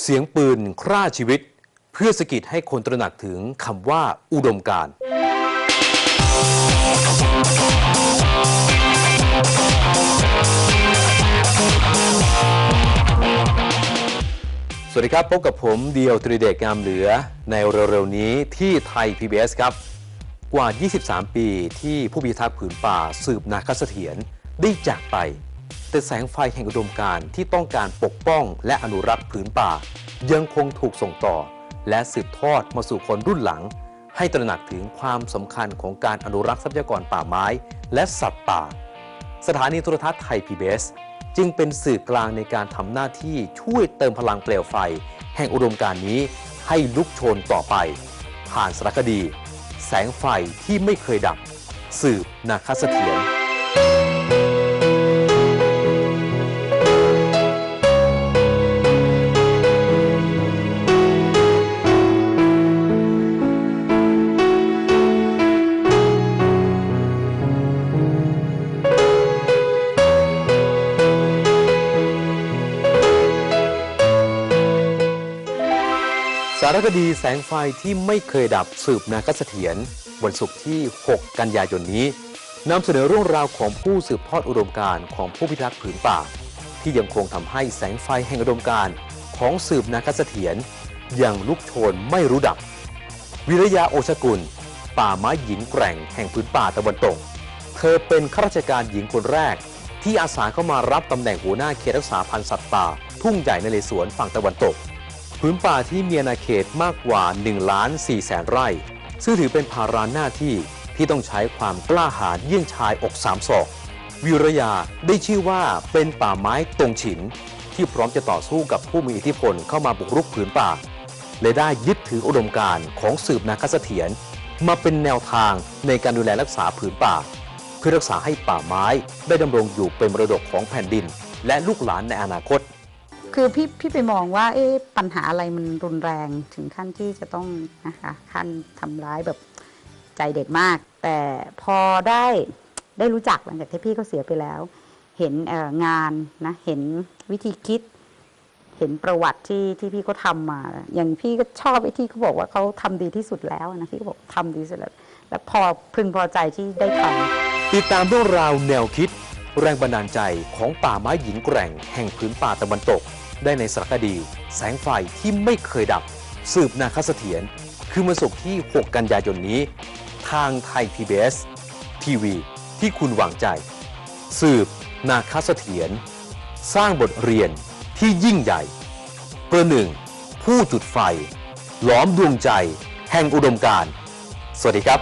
เสียงปืนฆ่าชีวิต เพื่อสะกิดให้คนตระหนักถึงคำว่าอุดมการสวัสดีครับ พบกับผมเดียวตรีเดชงามเหลือในเร็วๆนี้ที่ไทย PBS ครับ กว่า 23 ปีที่ผู้พิทักษ์ผืนป่าสืบนาคเสถียรได้จากไป แต่แสงไฟแห่งอุดมการณ์ที่ต้องการปกป้องและอนุรักษ์ผืนป่า ยังคงถูกส่งต่อ และสืบทอดมาสู่คนรุ่นหลัง ให้ตระหนักถึงความสำคัญของการอนุรักษ์ทรัพยากรป่าไม้ และสัตว์ป่า สถานีโทรทัศน์ไทย PBS จึงเป็นสื่อกลางในการทำหน้าที่ช่วยเติมพลังเปลวไฟ แห่งอุดมการณ์นี้ให้ลุกโชนต่อไป ผ่านสารคดี แสงไฟที่ไม่เคยดับ สืบนาคเสถียรารคดีแสงไฟที่ไม่เคยดับสืบนาคเสถียรวันศุกร์ที่ 6 กันยายนนี้นำเสนอเรื่องราวของผู้สืบทอดอุดมการณ์ของผู้พิทักษ์ผืนป่า ที่ยังคงทำให้แสงไฟแห่งอุดมการณ์ของสืบนาคเสถียรยังลุกโชนไม่รู้ดับ วิรยาโอชกุล ป่าไม้หญิงแกร่งแห่งพื้นป่าตะวันตก เธอเป็นข้าราชการหญิงคนแรก ที่อาสาเข้ามารับตำแหน่งหัวหน้าเขตรักษาพันธุ์สัตว์ป่า ทุ่งใหญ่ในเลสวนฝั่งตะวันตก พื้นป่าที่มีอาณาเขตมากกว่า1ล้าน4แสนไร่ ซึ่งถือเป็นภาระหน้าที่ที่ต้องใช้ความกล้าหาญเยี่ยงชายอกสามศอกวิรยาได้ชื่อว่าเป็นป่าไม้ตรงฉิน ที่พร้อมจะต่อสู้กับผู้มีอิทธิพลเข้ามาบุกรุกผืนป่าและได้ยึดถืออุดมการณ์ของสืบนาคเสถียรมาเป็นแนวทางในการดูแลรักษาผืนป่า เพื่อรักษาให้ป่าไม้ได้ดำรงอยู่เป็นมรดกของแผ่นดิน และลูกหลานในอนาคต คือพี่พี่ไปมองว่าเอ๊ะปัญหาอะไรมันรุนแรงถึงขั้นที่จะต้องนะคะขั้นทำร้ายแบบใจเด็ดมาก แต่พอได้ได้รู้จักหลังจากที่พี่เขาเสียไปแล้ว เห็นงานนะเห็นวิธีคิด เห็นประวัติที่ที่พี่เขาทำมา อย่างพี่ก็ชอบไอ้ที่เขาบอกว่าเขาทำดีที่สุดแล้วนะพี่ก็บอกทำดีสุดแล้วแล้วพอพึงพอใจที่ได้ทำติดตามเรื่องราวแนวคิด แรงบันดาลใจของป่าไม้หญิงแกร่ง แห่งพื้นป่าตะวันตก ได้ในสารคดี แสงไฟที่ไม่เคยดับ สืบนาคเสถียรคือวันศุกร์ที่ 6 กันยายนนี้ ทางไทย PBS ทีวีที่คุณวางใจ สืบนาคเสถียรสร้างบทเรียนที่ยิ่งใหญ่ ประหนึ่ง ผู้จุดไฟล้อมดวงใจ แห่งอุดมการ สวัสดีครับ